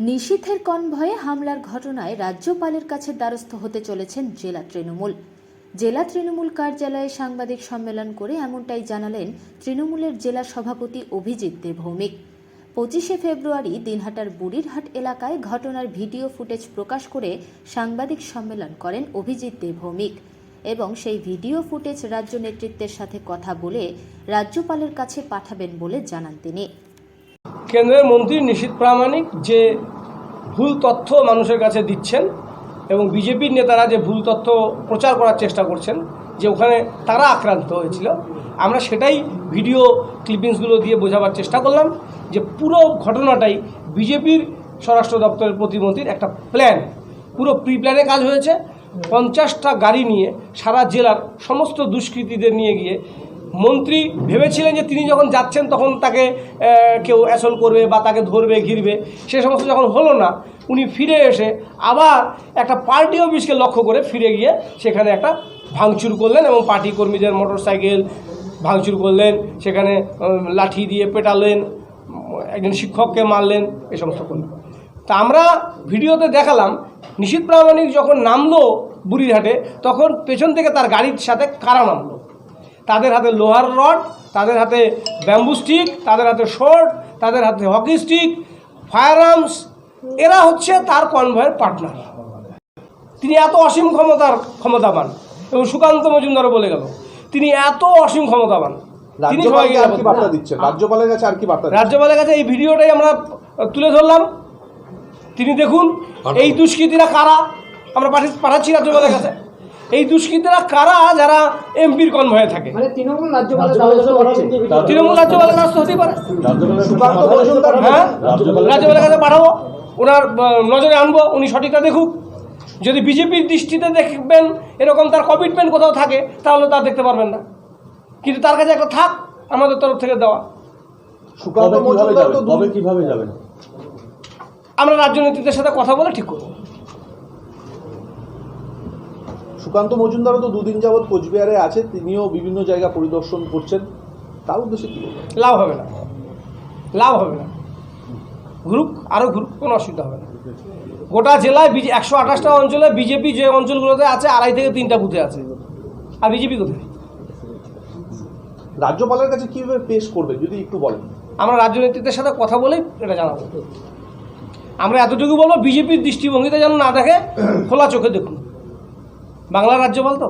নিশীথের কনভয়ে হামলার ঘটনায় রাজ্যপালের কাছে দ্বারস্থ হতে চলেছেন জেলা তৃণমূল। জেলা তৃণমূল কার্যালয়ে সাংবাদিক সম্মেলন করে এমনটাই জানালেন তৃণমূলের জেলা সভাপতি অভিজিৎ দে ভৌমিক পঁচিশে ফেব্রুয়ারি দিনহাটার বুড়িরহাট এলাকায় ঘটনার ভিডিও ফুটেজ প্রকাশ করে সাংবাদিক সম্মেলন করেন অভিজিৎ দে ভৌমিক এবং সেই ভিডিও ফুটেজ রাজ্য নেতৃত্বের সাথে কথা বলে রাজ্যপালের কাছে পাঠাবেন বলে জানান তিনি। কেন্দ্রের মন্ত্রী নিশীত প্রামাণিক যে ভুল তথ্য মানুষের কাছে দিচ্ছেন এবং বিজেপির নেতারা যে ভুল তথ্য প্রচার করার চেষ্টা করছেন, যে ওখানে তারা আক্রান্ত হয়েছিল, আমরা সেটাই ভিডিও ক্লিপিংসগুলো দিয়ে বোঝাবার চেষ্টা করলাম যে পুরো ঘটনাটাই বিজেপির স্বরাষ্ট্র দপ্তরের প্রতিমন্ত্রীর একটা প্ল্যান। পুরো প্রি প্ল্যানে কাজ হয়েছে, পঞ্চাশটা গাড়ি নিয়ে সারা জেলার সমস্ত দুষ্কৃতীদের নিয়ে গিয়ে মন্ত্রী ভেবেছিলেন যে তিনি যখন যাচ্ছেন তখন তাকে কেউ অ্যাসল করবে বা তাকে ধরবে, ঘিরবে। সে সমস্ত যখন হলো না, উনি ফিরে এসে আবার একটা পার্টি অফিসকে লক্ষ্য করে ফিরে গিয়ে সেখানে একটা ভাঙচুর করলেন এবং পার্টি কর্মীদের মোটর সাইকেল ভাঙচুর করলেন, সেখানে লাঠি দিয়ে পেটালেন, একজন শিক্ষককে মারলেন, এ সমস্ত করলেন। তা আমরা ভিডিওতে দেখালাম, নিশীত প্রামাণিক যখন নামলো বুড়িরহাটে, তখন পেছন থেকে তার গাড়ির সাথে কারা নামলো? তাদের হাতে লোহার রড তাদের হাতে ব্যাম্বু স্টিক তাদের হাতে শর্ট তাদের হাতে হকি স্টিক ফায়ার আর্মস এরা হচ্ছে তার কনভয়ের পার্টনার তিনি এত অসীম ক্ষমতার ক্ষমতাবান এবং সুকান্ত মজুমদারও বলে গেল তিনি এত অসীম ক্ষমতাবান। তিনি আর কি বার্তা দিচ্ছেন রাজ্যপালের কাছে আর কি বার্তা? রাজ্যপালের কাছে এই ভিডিওটাই আমরা তুলে ধরলাম। তিনি দেখুন এই দুষ্কৃতীরা কারা? আমরা পাঠি- পাঠাচ্ছি রাজ্যপালের কাছে। এই দুষ্কৃতীরা কারা? যারা এমপির কনভয়ে থাকে। মানে তৃণমূল রাজ্যপালের কাছে হতেই পারে। হ্যাঁ? রাজ্যপালের কাছে পাঠাবো। ওনার নজরে আনব উনি সঠিকটা দেখুক। যদি বিজেপির দৃষ্টিতে দেখবেন এরকম তার কমিটমেন্ট কোথাও থাকে তাহলে তার দেখতে পারবেন না। কিন্তু তার কাছে একটা থাক আমাদের তরফ থেকে দেওয়া। তো আমরা রাজনীতিদের সাথে কথা বলে ঠিক করব। সুকান্ত মজুমদারও তো দুদিন যাবৎ কোচবিহারে আছে তিনিও বিভিন্ন জায়গা পরিদর্শন করছেন। তার উদ্দেশ্যে কি লাভ হবে না। লাভ হবে না। ঘুরুক আরও ঘুরুক কোনো অসুবিধা হবে না। গোটা জেলায় বিজে একশো আঠাশটা অঞ্চলে বিজেপি যে অঞ্চলগুলোতে আছে আড়াই থেকে তিনটা বুথে আছে। আর বিজেপি কোথায়? রাজ্যপালের কাছে কীভাবে পেশ করবে যদি একটু বলেন? আমরা রাজ্য নেতৃত্বের সাথে কথা বলেই এটা জানাব। আমরা এতটুকু বলব বিজেপির দৃষ্টিভঙ্গিতে যেন না দেখে খোলা চোখে দেখুন। বাংলার রাজ্যপাল তো